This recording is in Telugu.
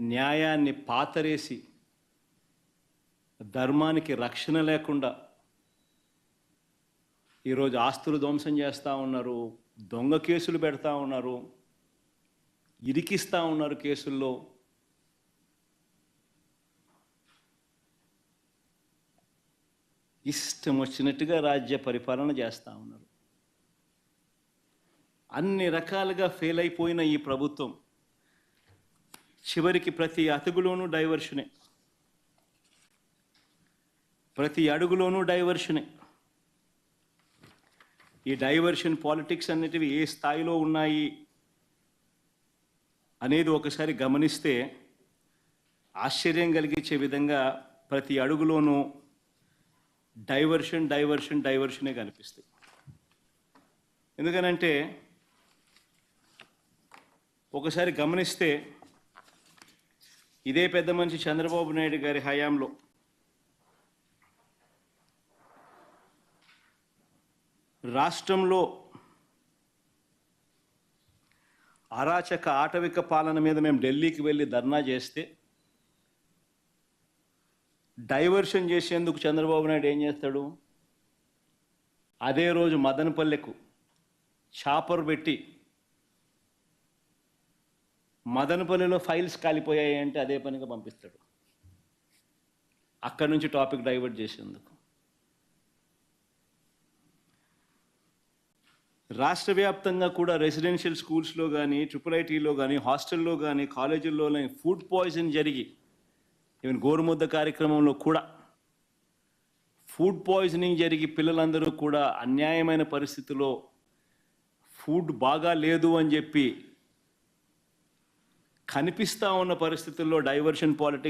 న్యాయాన్ని పాతరేసి ధర్మానికి రక్షణ లేకుండా ఈరోజు ఆస్తులు ధ్వంసం చేస్తూ ఉన్నారు దొంగ కేసులు పెడతా ఉన్నారు ఇరికిస్తూ ఉన్నారు కేసుల్లో. ఇష్టం వచ్చినట్టుగా రాజ్య పరిపాలన చేస్తూ ఉన్నారు. అన్ని రకాలుగా ఫెయిల్ అయిపోయిన ఈ ప్రభుత్వం చివరికి ప్రతి అతుగులోనూ డైవర్షనే ప్రతి అడుగులోనూ డైవర్షనే ఈ డైవర్షన్ పాలిటిక్స్ అనేటివి ఏ స్థాయిలో ఉన్నాయి అనేది ఒకసారి గమనిస్తే ఆశ్చర్యం కలిగించే విధంగా ప్రతి అడుగులోనూ డైవర్షన్ డైవర్షన్ డైవర్షనే కనిపిస్తాయి. ఎందుకనంటే ఒకసారి గమనిస్తే ఇదే పెద్ద మనిషి చంద్రబాబు నాయుడు గారి హయాంలో. రాష్ట్రంలో అరాచక ఆటవిక పాలన మీద మేము ఢిల్లీకి వెళ్ళి ధర్నా చేస్తే డైవర్షన్ చేసేందుకు చంద్రబాబు నాయుడు ఏం చేస్తాడు? అదే రోజు మదనపల్లెకు చాపర్ పెట్టి మదనపల్లిలో ఫైల్స్ కాలిపోయాయి అంటే అదే పనిగా పంపిస్తాడు. అక్కడి నుంచి టాపిక్ డైవర్ట్ చేసేందుకు. రాష్ట్ర వ్యాప్తంగా కూడా రెసిడెన్షియల్ స్కూల్స్లో కానీ ట్రిపుల్ ఐటీలో కానీ హాస్టల్లో కానీ కాలేజీల్లో కానీ ఫుడ్ పాయిజన్ జరిగి ఈవెన్ గోరుముద్ద కార్యక్రమంలో కూడా ఫుడ్ పాయిజనింగ్ జరిగి పిల్లలందరూ కూడా అన్యాయమైన పరిస్థితిలో ఫుడ్ బాగా లేదు అని చెప్పి కనిపిస్తూ ఉన్న పరిస్థితుల్లో డైవర్షన్ పాలిటిక్స్